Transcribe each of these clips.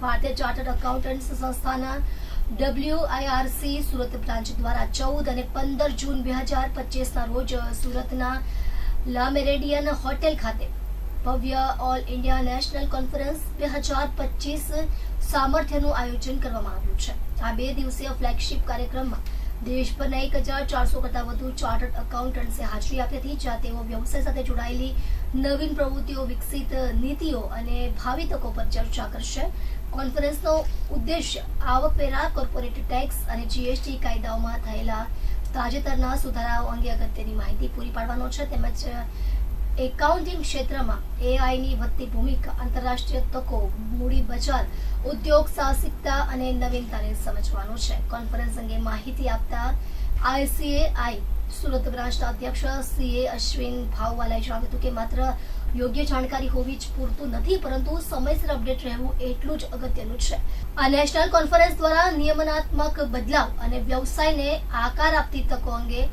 ભારતીય chartered accountants સંસ્થાના ડબલ્યુઆઈઆરસી Surat branch દ્વારા ચૌદ અને પંદર જૂન બે હજાર પચીસના રોજ સુરતના લા મેરેડિયન હોટેલ ખાતે ભવ્ય ઓલ ઇન્ડિયા નેશનલ કોન્ફરન્સ બે હજાર પચીસ સામર્થ્યનું આયોજન કરવામાં આવ્યું છે. આ બે દિવસીય ફ્લેગશિપ કાર્યક્રમમાં દેશભરના એક હજાર ચારસો કરતાં વધુ ચાર્ટર્ડ એકાઉન્ટન્ટ્સે હાજરી આપી હતી, જ્યાં તેઓ વ્યવસાય સાથે જોડાયેલી નવીન પ્રવૃત્તિઓ, વિકસિત નીતિઓ અને ભાવિ તકો પર ચર્ચા કરશે. કોન્ફરન્સનો ઉદ્દેશ્ય આવકવેરા કોર્પોરેટ ટેક્સ અને જીએસટી કાયદાઓમાં થયેલા તાજેતરના સુધારાઓ અંગે અગત્યની માહિતી પૂરી પાડવાનો છે. તેમજ એકાઉન્ટિંગ ક્ષેત્રમાં એઆઈની વધતી ભૂમિકા આંતરરાષ્ટ્રીય તકો, મૂડી બજાર, ઉદ્યોગ સાહસિકતા અને નવીનતાને સમજવાનો છે. કોન્ફરન્સ અંગે માહિતી આપતા આઈસીએઆઈ સુરત રાષ્ટ્ર અધ્યક્ષ સીએ અશ્વિન ભાવવાલાએ જણાવ્યું હતું કે માત્ર યોગ્ય જાણકારી હોવી જ પૂરતું નથી, પરંતુ સમયસર અપડેટ રહેવું એટલું જ અગત્યનું છે. આ નેશનલ કોન્ફરન્સ દ્વારા નિયમનાત્મક બદલાવ અને વ્યવસાયને આકાર આપતી તકો અંગે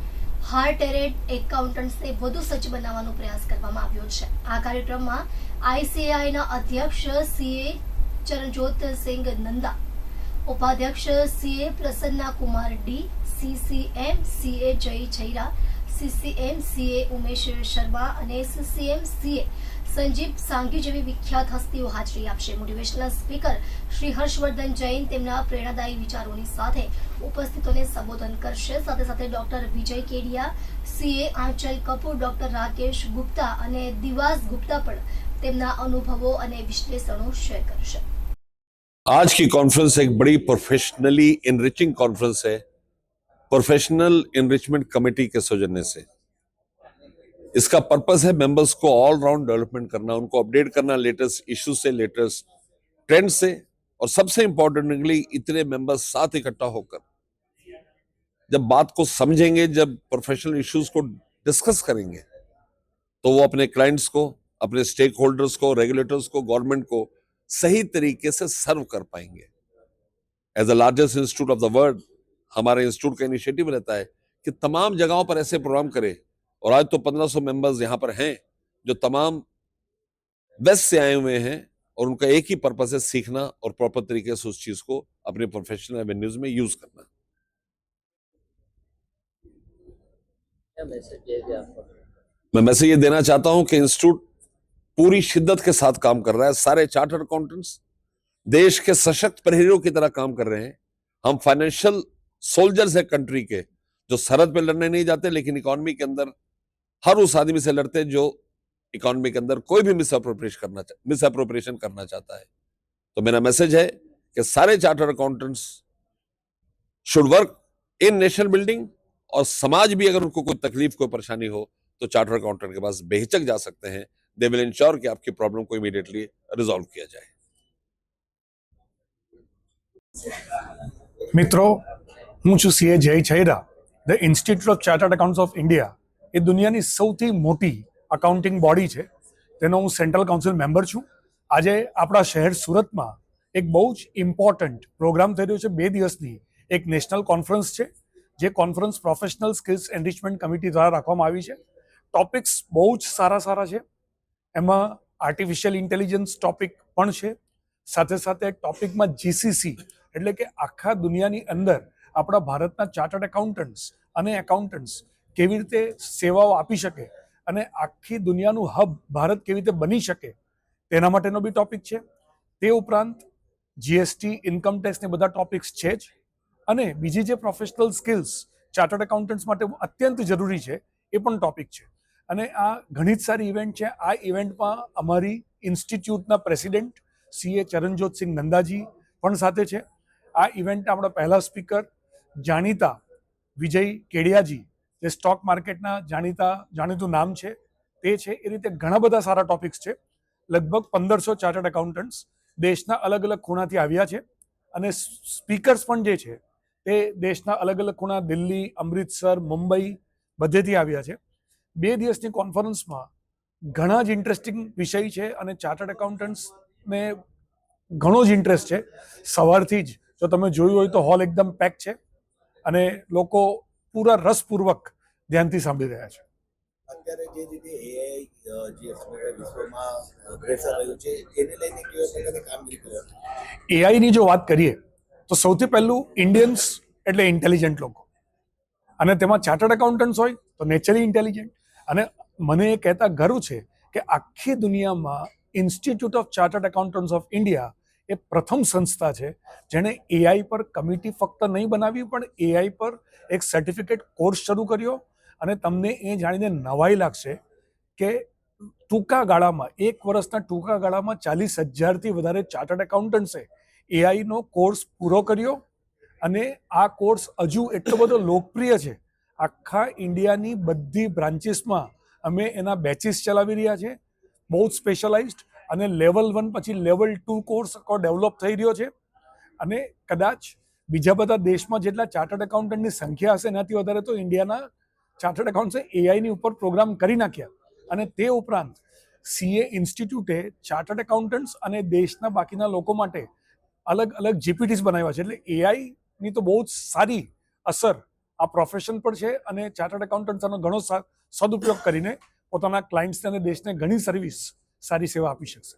હાર્ટ એરેડ એકાઉન્ટન્ટ્સને વધુ સજ્જ બનાવવાનો પ્રયાસ કરવામાં આવ્યો છે. આ કાર્યક્રમમાં આઈસીઆઈના અધ્યક્ષ સીએ ચરણજોત સિંઘ નંદા, ઉપાધ્યક્ષ CA Prasanna Kumar D, CCM CA Jay Chhaira સીસીએમ CA Umesh Sharma અને સીસીએમ સીએ સંજીવ સાંઘી જેવી વિખ્યાત હસ્તીઓ હાજરી આપશે મોટિવેશનલ સ્પીકર શ્રી હર્ષવર્ધન જૈન તેમના પ્રેરણાદાયી વિચારોની સાથે ઉપસ્થિતોને સંબોધન કરશે સાથે સાથે doctor Vijay Kedia CA Aanchal Kapoor doctor Rakesh Gupta અને દિવાસ ગુપ્તા પણ તેમના અનુભવો અને વિશ્લેષણો શેર કરશે आज की कॉन्फ्रेंस एक बड़ी प्रोफेशनली इनरिचिंग कॉन्फ्रेंस है प्रोफेशनल इनरिचमेंट कमेटी के सौजन्य से। इसका पर्पस है मेंबर्स को ऑल राउंड डेवलपमेंट करना, उनको अपडेट करना लेटेस्ट इश्यू से लेटेस्ट ट्रेंड से, और सबसे इंपॉर्टेंटली इतने मेंबर्स साथ इकट्ठा होकर। जब बात को समझेंगे, जब प्रोफेशनल इश्यूज़ को डिस्कस करेंगे तो वो अपने क्लाइंट्स को, अपने स्टेक होल्डर्स को रेगुलेटर्स को गवर्नमेंट को सही तरीके से सर्व कर पाएँगे। As the largest institute of the world हमारे इंस्टीट्यूट का इनिशिएटिव रहता है कि तमाम जगहों पर ऐसे प्रोग्राम करें। और आज तो 1500 मेंबर्स यहाँ पर हैं जो तमाम वेस्ट से आए हुए हैं और उनका एक ही पर्पस है सीखना और प्रॉपर तरीके से उस चीज़ को अपने प्रोफेशनल एवेन्यूज में यूज़ करना। मैं मैसेज ये देना चाहता हूँ कि इंस्टीट्यूट पूरी शिद्दत के साथ काम कर रहा है। सारे चार्टर्ड अकाउंटेंट्स देश के सशक्त प्रहरियों की तरह काम कर रहे हैं। हम फाइनेंशियल सोल्जर्स है कंट्री के, जो सरहद पे लड़ने नहीं जाते, लेकिन इकोनॉमी के अंदर हर उस आदमी से लड़ते हैं जो इकोनॉमी के अंदर कोई भी मिसअप्रोप्रिएशन करना मिसअप्रोप्रिएशन करना चाहता है। तो मेरा मैसेज है कि सारे charter accountants should work in nation building और समाज भी अगर उनको कोई तकलीफ़, कोई परेशानी हो तो चार्टर अकाउंटेंट के पास बेहिचक जा सकते हैं। दे विल इंश्योर कि आपकी प्रॉब्लम को इमीडिएटली रिजॉल्व किया जाए। मित्रों હું છું CA Jay Chhaira the institute of chartered accounts of India એ દુનિયાની સૌથી મોટી અકાઉન્ટિંગ બોડી છે. તેનો હું સેન્ટ્રલ કાઉન્સિલ મેમ્બર છું. આજે આપણા શહેર સુરતમાં એક બહુ જ ઇમ્પોર્ટન્ટ પ્રોગ્રામ થઈ રહ્યો છે. બે દિવસની એક નેશનલ કોન્ફરન્સ છે, જે conference professional skills enrichment committee દ્વારા રાખવામાં આવી છે. ટોપિક્સ બહુ જ સારા સારા છે. એમાં આર્ટિફિશિયલ ઇન્ટેલિજન્સ ટોપિક પણ છે. સાથે સાથે ટોપિકમાં જીસીસી એટલે કે આખા દુનિયાની અંદર આપણા ભારતના ચાર્ટર્ડ એકાઉન્ટન્ટ્સ અને એકાઉન્ટન્ટ્સ કેવી રીતે સેવાઓ આપી શકે અને આખી દુનિયાનું હબ ભારત કેવી રીતે બની શકે તેના માટેનો બી ટોપિક છે. તે ઉપરાંત જીએસટી ઇન્કમ ટેક્સને બધા ટોપિક્સ છે જ. અને બીજી જે પ્રોફેશનલ સ્કિલ્સ ચાર્ટર્ડ એકાઉન્ટન્ટ્સ માટે અત્યંત જરૂરી છે એ પણ ટોપિક છે. અને આ ઘણી જ સારી ઇવેન્ટ છે. આ ઇવેન્ટમાં અમારી ઇન્સ્ટિટ્યૂટના પ્રેસિડેન્ટ સીએ ચરણજોત સિંહ નંદાજી પણ સાથે છે. આ ઇવેન્ટ આપણા પહેલા સ્પીકર જાણીતા વિજય કેડિયાજી, જે સ્ટોક માર્કેટના જાણીતા, જાણીતું નામ છે, તે છે, એ રીતે ઘણા બધા સારા ટોપિક્સ છે. લગભગ પંદરસો ચાર્ટર્ડ એકાઉન્ટન્ટ્સ દેશના અલગ અલગ ખૂણાથી આવ્યા છે. અને સ્પીકર્સ પણ જે છે, તે દેશના અલગ અલગ ખૂણા દિલ્હી, અમૃતસર, મુંબઈ બધેથી આવ્યા છે. બે દિવસની કોન્ફરન્સમાં ઘણા જ ઇન્ટરેસ્ટિંગ વિષય છે અને ચાર્ટર્ડ એકાઉન્ટન્ટ્સને ઘણો જ ઇન્ટરેસ્ટ છે. સવારથી જ, જો તમે જોયું હોય તો હોલ એકદમ પેક છે. અને લોકો પૂરા રસપૂર્વક ધ્યાનથી સાંભળી રહ્યા છે. અત્યારે જે રીતે એઆઈ જે સમગ્ર વિશ્વમાં અગ્રેસર રહ્યું છે એને લઈને કેવી પ્રકારની કામગીરી કરો એઆઈની જો વાત કરીએ તો સૌથી પહેલું ઇન્ડિયન્સ એટલે ઇન્ટેલિજન્ટ લોકો. અને તેમાં ચાર્ટર્ડ એકાઉન્ટન્ટ્સ હોય તો નેચરલી ઇન્ટેલિજન્ટ અને મને એ કહેતા ગર્વ છે કે આખી દુનિયામાં institute of chartered accountants of India એ પ્રથમ સંસ્થા છે, જેણે એઆઈ પર કમિટી ફક્ત નહીં બનાવી પણ એઆઈ પર એક સર્ટિફિકેટ કોર્સ શરૂ કર્યો અને તમને એ જાણીને નવાઈ લાગશે કે ટૂંકા ગાળામાં, એક વર્ષના ટૂંકા ગાળામાં ચાલીસ હજારથી વધારે ચાર્ટર્ડ એકાઉન્ટન્ટ્સે એઆઈનો કોર્સ પૂરો કર્યો અને આ કોર્સ હજુ એટલો બધો લોકપ્રિય છે. આખા ઇન્ડિયાની બધી બ્રાન્ચીસમાં અમે એના બેચીસ ચલાવી રહ્યા છે. બહુ જ સ્પેશિયલાઇઝડ અને લેવલ વન પછી લેવલ ટુ કોર્સ ડેવલપ થઈ રહ્યો છે. અને કદાચ બીજા બધા દેશમાં જેટલા ચાર્ટર્ડ એકાઉન્ટન્ટની સંખ્યા હશે, એનાથી વધારે તો ઇન્ડિયાના ચાર્ટર્ડ એકાઉન્ટ્સે એઆઈની ઉપર પ્રોગ્રામ કરી નાખ્યા. અને તે ઉપરાંત સીએ ઇન્સ્ટિટ્યૂટે ચાર્ટર્ડ એકાઉન્ટન્ટ્સ અને દેશના બાકીના લોકો માટે અલગ અલગ જીપીટીસ બનાવ્યા છે. એટલે એઆઈની તો બહુ જ સારી અસર આ પ્રોફેશન પર છે અને ચાર્ટર્ડ એકાઉન્ટન્ટ્સ આનો ઘણો સદુપયોગ કરીને પોતાના ક્લાયન્ટ્સને અને દેશને ઘણી સર્વિસ સારી સેવા આપી શકશે.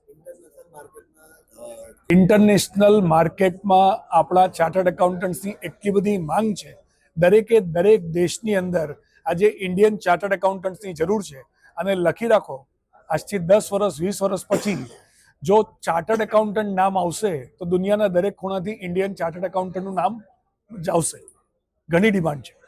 ઇન્ટરનેશનલ માર્કેટમાં આપણા ચાર્ટર્ડ એકાઉન્ટન્ટ્સની એટલી બધી માંગ છે. દરેકે દરેક દેશની અંદર આજે ઇન્ડિયન ચાર્ટર્ડ એકાઉન્ટન્ટ્સની જરૂર છે. અને લખી રાખો, આજથી દસ વર્ષ, વીસ વર્ષ પછી જો ચાર્ટર્ડ એકાઉન્ટન્ટ નામ આવશે, તો દુનિયાના દરેક ખૂણાથી ઇન્ડિયન ચાર્ટર્ડ એકાઉન્ટન્ટનું નામ જ આવશે. ઘણી ડિમાન્ડ છે.